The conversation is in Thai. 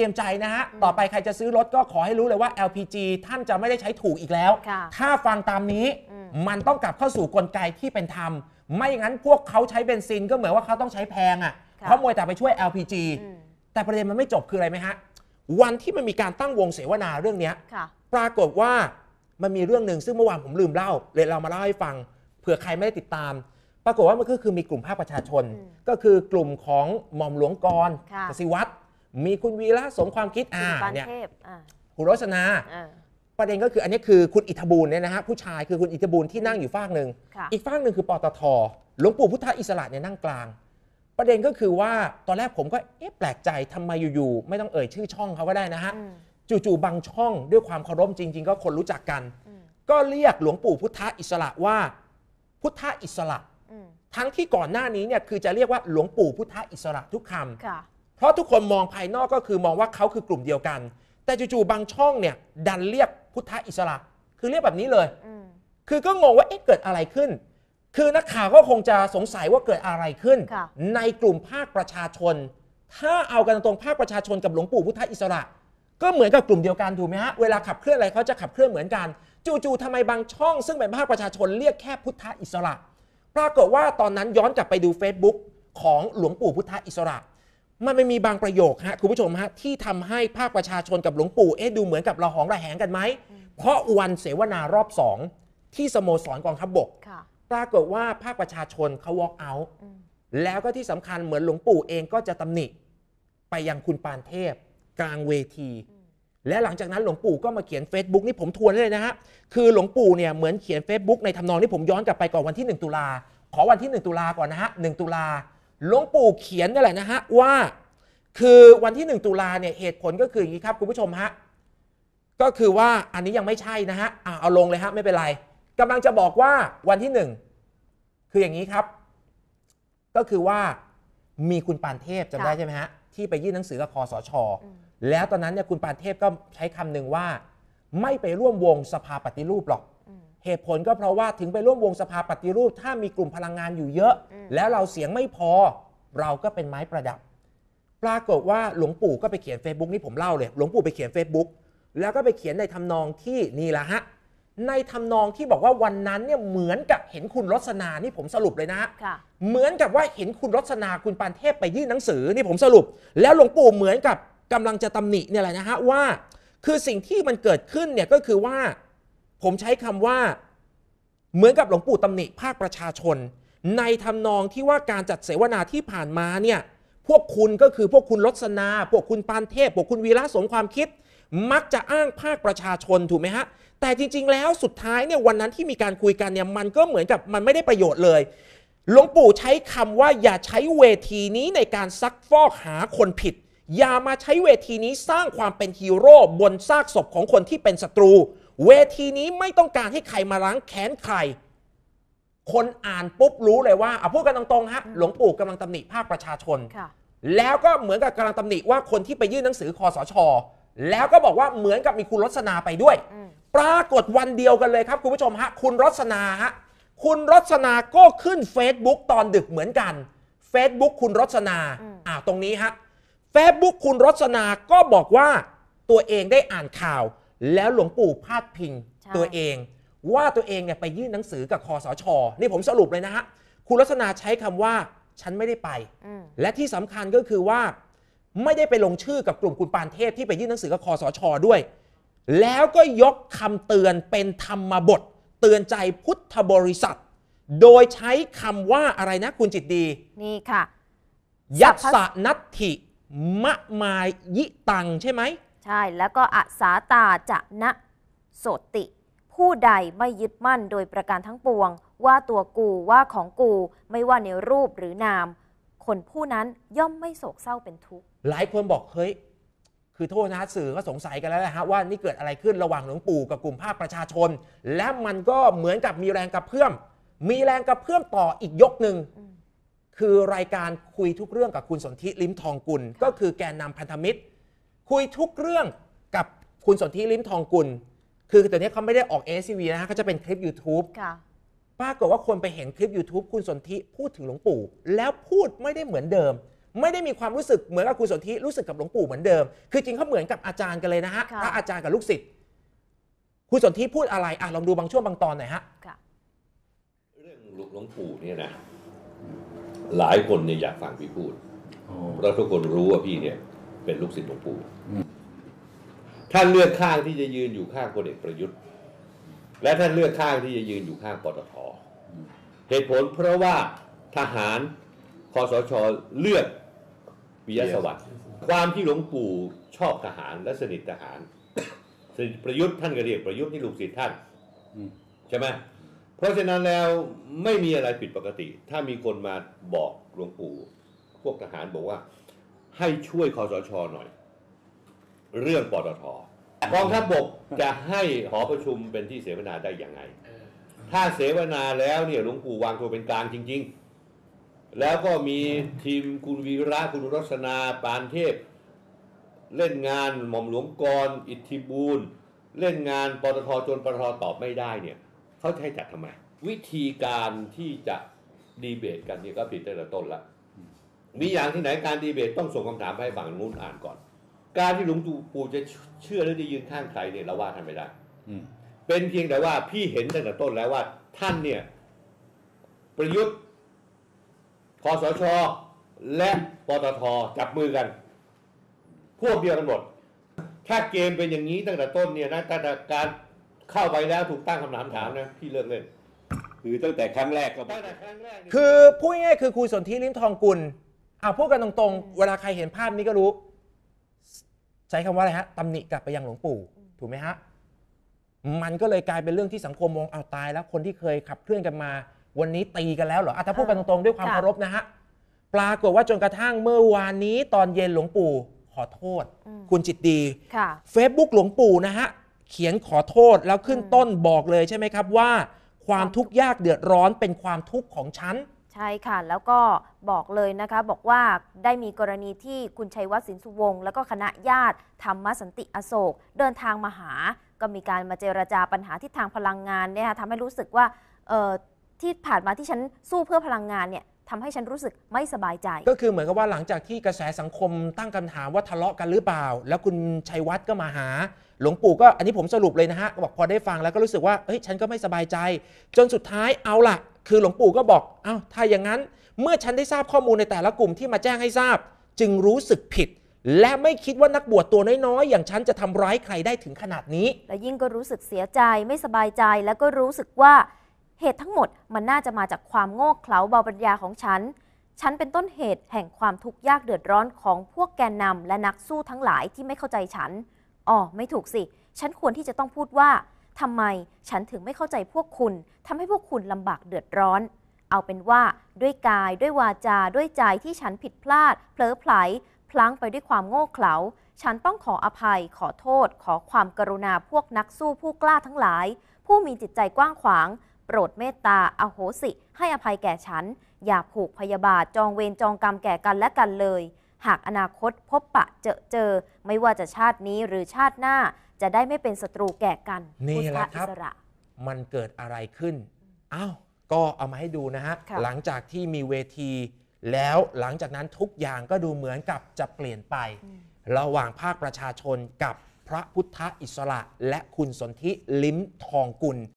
ตรียมใจนะฮะ ต่อไปใครจะซื้อรถก็ขอให้รู้เลยว่า LPG ท่านจะไม่ได้ใช้ถูกอีกแล้ว ค่ะถ้าฟังตามนี้อืม มันต้องกลับเข้าสู่กลไกที่เป็นธรรม ไม่งั้นพวกเขาใช้เบนซินก็เหมือนว่าเขาต้องใช้แพงอะ่ะค่ะ เพราะมวยแต่ไปช่วย LPG อืมแต่ประเด็นมันไม่จบคืออะไรไหมฮะ วันที่มันมีการตั้งวงเสวนาเรื่องเนี้ย ค่ะ ปรากฏว่ามันมีเรื่องหนึ่งซึ่งเมื่อวานผมลืมเล่าเลยเรามาเล่าให้ฟังเผื่อใครไม่ได้ติดตาม ปรากฏว่ามันก็คือมีกลุ่มภาคประชาชน อืมก็คือกลุ่มของหม่อมหลวงกรค่ะ กสิวัตร มีคุณวีระสมความคิดอ่าคุณปานเนี่ยเทพอ่าคุณรสนาอ่าประเด็นก็คืออันนี้คือคุณอิทธบูลเนี่ยนะฮะผู้ชายคือคุณอิทธบูลที่นั่งอยู่ฝากหนึ่งค่ะอีกฝากหนึ่งคือปตทหลวงปู่พุทธอิสระเนี่ยนั่งกลาง ประเด็นก็คือว่าตอนแรกผมก็เอ๊ะแปลกใจทำไมอยู่ๆไม่ต้องเอ่ยชื่อช่องเขาก็ได้นะฮะอืมจู่ๆบางช่องด้วยความเคารพจริง ๆ ก็คนรู้จักกันอืมก็เรียกหลวงปู่พุทธอิสระว่า พุทธอิสระอืมทั้งที่ก่อนหน้านี้เนี่ยคือจะเรียกว่าหลวงปู่พุทธอิสระทุกคำค่ะ เพราะทุกคนมองภายนอกก็คือมองว่าเขาคือกลุ่มเดียวกัน แต่จู่ๆบางช่องเนี่ยดันเรียกพุทธอิสระ คือเรียกแบบนี้เลยอืมคือก็งงว่าเอ๊ะเกิดอะไรขึ้น คือนักข่าวก็คงจะสงสัยว่าเกิดอะไรขึ้นค่ะในกลุ่มภาคประชาชน ถ้าเอากันตรงๆภาคประชาชนกับหลวงปู่พุทธอิสระ ก็เหมือนกับกลุ่มเดียวกันถูกไหมฮะเวลาขับเคลื่อนอะไรเขาจะขับเคลื่อนเหมือนกัน จู่ๆทำไมบางช่อง ซึ่งเป็นภาคประชาชนเรียกแค่พุทธอิสระ ปรากฏว่าตอนนั้นย้อนกลับไปดู Facebook ของหลวงปู่พุทธอิสระ มันไม่มีบางประโยคฮะคุณผู้ชมฮะที่ทำให้ภาคประชาชนกับหลวงปู่เอ๊ะดูเหมือนกับเราหองระแหงกันไหม เพราะวันเสวนารอบสองที่สโมสรกองทัพบบกค่ะปรากฏว่าภาคประชาชนเขา walk out อืมแล้วก็ที่สำคัญเหมือนหลวงปู่เองก็จะตำหนิ ไปยังคุณปานเทพ กลางเวที และหลังจากนั้นหลวงปู่ก็มาเขียน Facebook นี่ผมทวนเลยนะฮะคือหลวงปู่เนี่ยเหมือนเขียน Facebook ในทำนองที่ผมย้อนกลับไปก่อนวันที่ 1 ตุลาขอวันที่ 1 ตุลาก่อนนะฮะ1ตุลา หลวงปู่เขียนนี่แหละนะฮะว่า คือวันที่ 1 ตุลาเนี่ยเหตุผลก็คืออย่างนี้ครับคุณผู้ชมฮะก็คือว่าอันนี้ยังไม่ใช่นะฮะอะเอาลงเลยฮะไม่เป็นไรกำลังจะบอกว่าวันที่หนึ่งคืออย่างนี้ครับ ก็คือว่ามีคุณปานเทพจำได้ค่ะใช่ไหมฮะที่ไปยื่นหนังสือกับคอสชอืมแล้วตอนนั้นเนี่ยคุณปานเทพก็ใช้คำหนึ่งว่า ไม่ไปร่วมวงสภาปฏิรูปหรอกอืม เหตุผลก็เพราะว่าถึงไปร่วมวงสภาปฏิรูป ถ้ามีกลุ่มพลังงานอยู่เยอะอืมแล้วเราเสียงไม่พอ เราก็เป็นไม้ประดับ ปรากฏว่าหลวงปู่ก็ไปเขียน Facebook นี่ผมเล่าเลย หลวงปู่ไปเขียน Facebook แล้วก็ไปเขียนในทำนองที่นี่แหละฮะในทำนองที่บอกว่าวันนั้นเนี่ยเหมือนกับเห็นคุณรสนานี่ผมสรุปเลยนะฮะค่ะเหมือนกับว่าเห็นคุณรสนาคุณปานเทพไปยื่นหนังสือนี่ผมสรุป แล้วหลวงปู่เหมือนกับกำลังจะตำหนิเนี่ยแหละนะฮะว่า คือสิ่งที่มันเกิดขึ้นเนี่ยก็คือว่า ผมใช้คำว่าเหมือนกับหลวงปู่ตำหนิภาคประชาชน ในทำนองที่ว่าการจัดเสวนาที่ผ่านมาเนี่ยพวกคุณก็คือพวกคุณรสนา พวกคุณปานเทพ พวกคุณวีระสมความคิด มักจะอ้างภาคประชาชนถูกไหมฮะ แต่จริง ๆ แล้วสุดท้ายเนี่ยวันนั้นที่มีการคุยกันเนี่ยมันก็เหมือนกับมันไม่ได้ประโยชน์เลยหลวงปู่ใช้คำว่าอย่าใช้เวทีนี้ในการซักฟอกหาคนผิด อย่ามาใช้เวทีนี้สร้างความเป็นฮีโร่บนซากศพของคนที่เป็นศัตรู เวทีนี้ไม่ต้องการให้ใครมาล้างแค้นใคร คนอ่านปุ๊บรู้เลยว่าเอาพูดกันตรงๆฮะหลวงปู่กำลังตำหนิภาคประชาชน ค่ะ แล้วก็เหมือนกับกำลังตำหนิว่าคนที่ไปยื่นหนังสือคอสช แล้วก็บอกว่าเหมือนกับมีคุณรสนาไปด้วย อืม ปรากฏวันเดียวกันเลยครับคุณผู้ชมฮะ คุณรสนาฮะคุณรสนาก็ขึ้น Facebook ตอนดึกเหมือนกัน Facebook คุณรสนาอืม อ่าตรงนี้ฮะ Facebook คุณรสนาก็บอกว่าตัวเองได้อ่านข่าว แล้วหลวงปู่พาดพิงใช่ ตัวเอง ว่าตัวเองเนี่ยไปยื่นหนังสือกับคอสช นี่ผมสรุปเลยนะฮะคุณรสนาใช้คำว่าฉันไม่ได้ไป อืมและที่สำคัญก็คือว่า ไม่ได้ไปลงชื่อกับกลุ่มคุณปานเทพที่ไปยื่นหนังสือกับคอสช ด้วย แล้วก็ยกคำเตือนเป็นธรรมบท เตือนใจพุทธบริษัท โดยใช้คำว่าอะไรนะคุณจิตดี นี่ค่ะ ยัตสัพสพะนัตถิมะมายิตังใช่ไหม ใช่แล้วก็อาสาตาจะนะโสติ ผู้ใดไม่ยึดมั่นโดยประการทั้งปวง ว่าตัวกูว่าของกูไม่ว่าในรูปหรือนาม คนผู้นั้นย่อมไม่โศกเศร้าเป็นทุกข์หลายคนบอกเฮ้ยคือโทษนะสื่อก็สงสัยกันแล้วนะฮะว่านี่เกิดอะไรขึ้นระหว่างหลวงปู่กับกลุ่มภาคประชาชน และมันก็เหมือนกับมีแรงกระเพื่อมมีแรงกระเพื่อมต่ออีกยกหนึ่งอืมคือรายการคุยทุกเรื่องกับคุณสนธิลิ้มทองกุล ก็คือแกนนำพันธมิตร คุยทุกเรื่องกับคุณสนธิลิ้มทองกุล คือตัวนี้เขาไม่ได้ออก a อ v นะฮะเขาจะเป็นคลิป YouTube ค่ะ ปรากฏว่าคนไปเห็นคลิป YouTube คุณสนธิพูดถึงหลวงปู่ แล้วพูดไม่ได้เหมือนเดิม ไม่ได้มีความรู้สึกเหมือนกับคุณสนธิรู้สึกกับหลวงปู่เหมือนเดิม คือจริงเขาเหมือนกับอาจารย์กันเลยนะฮะค่ะ พระอาจารย์กับลูกศิษย์คุณสนธิพูดอะไรอะลองดูบางช่วงบางตอนหน่อยฮะ ค่ะ เรื่องหลวงปู่เนี่ยนะหลายคนเนี่ยอยากฟังพี่พูด เพราะทุกคนรู้ว่าพี่เนี่ย เป็นลูกศิษย์หลวงปู่ท่านเลือกข้างที่จะยืนอยู่ข้างพลเอกประยุทธ์ และท่านเลือกข้างที่จะยืนอยู่ข้างปตทเหตุผลเพราะว่าทหารคอสชเลือกปิยะสวัสดิ์ความที่หลวงปู่ชอบทหารและสนิททหารสนิทประยุทธ์ท่านก็เรียกประยุทธ์นี่ลูกศิษย์ท่านอืมใช่ไหมเพราะฉะนั้นแล้วไม่มีอะไรผิดปกติ ถ้ามีคนมาบอกหลวงปู่พวกทหารบอกว่า ให้ช่วยคอสชหน่อย เรื่องปตทกองทัพบกจะให้หอประชุมเป็นที่เสวนาได้ยังไง ถ้าเสวนาแล้วเนี่ยหลวงปู่วางตัวเป็นกลางจริง ๆ แล้วก็มีทีมคุณวีระคุณรัศนาปานเทพ เล่นงานหม่อมหลวงกร อิทธิบูรณ์เล่นงานปตทจนปตทตอบไม่ได้เนี่ยเขาจะให้จัดทำไม วิธีการที่จะดีเบตกันเนี่ยก็ผิดตั้งแต่ต้นละ มีอย่างที่ไหนการดีเบตต้องส่งคำถามไปให้ฝั่งนู้นอ่านก่อน การที่หลวงปู่จะเชื่อหรือจะยืนข้างใครเนี่ยเราว่าท่านไม่ได้อืมเป็นเพียงแต่ว่าพี่เห็นตั้งแต่ต้นแล้วว่า ท่านเนี่ย ประยุทธ์คอสชและปตทจับมือกัน พวกเดียวกันหมด ถ้าเกมเป็นอย่างนี้ตั้งแต่ต้นเนี่ยนะตั้งแต่การเข้าไปแล้วถูกตั้งคำถามถามนะพี่เลิกเล่นคือตั้งแต่ครั้งแรกก็ตั้งแต่ครั้งแรกนี่คือพูดง่ายๆคือคุณสนธิลิ้มทองกุล เอาพูดกันตรงๆ เวลาใครเห็นภาพนี้ก็รู้ ใช้คำว่าอะไรฮะตำหนิกลับไปยังหลวงปู่ ถูกไหมฮะ มันก็เลยกลายเป็นเรื่องที่สังคมมองเอาตาย แล้วคนที่เคยขับเคลื่อนกันมา วันนี้ตีกันแล้วเหรออะถ้าพูดกันตรงๆด้วยความค่ะเคารพนะฮะปรากฏว่าจนกระทั่งเมื่อวานนี้ตอนเย็นหลวงปู่ ขอโทษอืมคุณจิตดีค่ะ Facebook หลวงปู่นะฮะเขียนขอโทษแล้วขึ้นอืมต้นบอกเลยใช่ไหมครับว่า ความทุกข์ยากเดือดร้อนเป็นความทุกข์ของฉันใช่ค่ะ แล้วก็บอกเลยนะคะ บอกว่าได้มีกรณีที่คุณชัยวัฒน์สินสุวงศ์แล้วก็คณะญาติธรรมสันติอโศก เดินทางมาหา ก็มีการมาเจรจาปัญหาที่ทางพลังงานเนี่ยค่ะทำให้รู้สึกว่าที่ผ่านมาที่ฉันสู้เพื่อพลังงานเนี่ยทำให้ฉันรู้สึกไม่สบายใจ ก็คือเหมือนกับว่าหลังจากที่กระแสสังคมตั้งคำถามว่าทะเลาะกันหรือเปล่า แล้วคุณชัยวัฒน์ก็มาหา หลวงปู่ก็อันนี้ผมสรุปเลยนะฮะบอกพอได้ฟังแล้วก็รู้สึกว่าเฮ้ยฉันก็ไม่สบายใจ จนสุดท้ายเอาล่ะ คือหลวงปู่ก็บอกเอ้าถ้าอย่างนั้น เมื่อฉันได้ทราบข้อมูลในแต่ละกลุ่มที่มาแจ้งให้ทราบ จึงรู้สึกผิด และไม่คิดว่านักบวชตัวน้อยๆ อย่างฉันจะทำร้ายใครได้ถึงขนาดนี้ และยิ่งก็รู้สึกเสียใจไม่สบายใจแล้วก็รู้สึกว่าเหตุทั้งหมดมันน่าจะมาจากความโง่เขลาเบาปัญญาของฉัน ฉันเป็นต้นเหตุแห่งความทุกข์ยากเดือดร้อนของพวกแกนนำและนักสู้ทั้งหลายที่ไม่เข้าใจฉันอ๋อไม่ถูกสิ ฉันควรที่จะต้องพูดว่า ทำไมฉันถึงไม่เข้าใจพวกคุณทำให้พวกคุณลำบากเดือดร้อน เอาเป็นว่าด้วยกายด้วยวาจาด้วยใจที่ฉันผิดพลาด เผลอไผล พลั้งไปด้วยความโง่เขลา ฉันต้องขออภัย ขอโทษ ขอความกรุณาพวกนักสู้ผู้กล้าทั้งหลาย ผู้มีจิตใจกว้างขวาง โปรดเมตตาอโหสิ ให้อภัยแก่ฉัน อย่าผูกพยาบาทจองเวรจองกรรมแก่กันและกันเลยหากอนาคตพบปะเจอเจอ ไม่ว่าจะชาตินี้หรือชาติหน้า จะได้ไม่เป็นศัตรูแก่กันนี่แหละพุทธครับ อิสระ มันเกิดอะไรขึ้น อ้าว ก็เอามาให้ดูนะฮะ ค่ะ หลังจากที่มีเวที แล้วหลังจากนั้นทุกอย่างก็ดูเหมือนกับจะเปลี่ยนไป ระหว่างภาคประชาชนกับพระพุทธอิสระ และคุณสนธิลิ้มทองกุล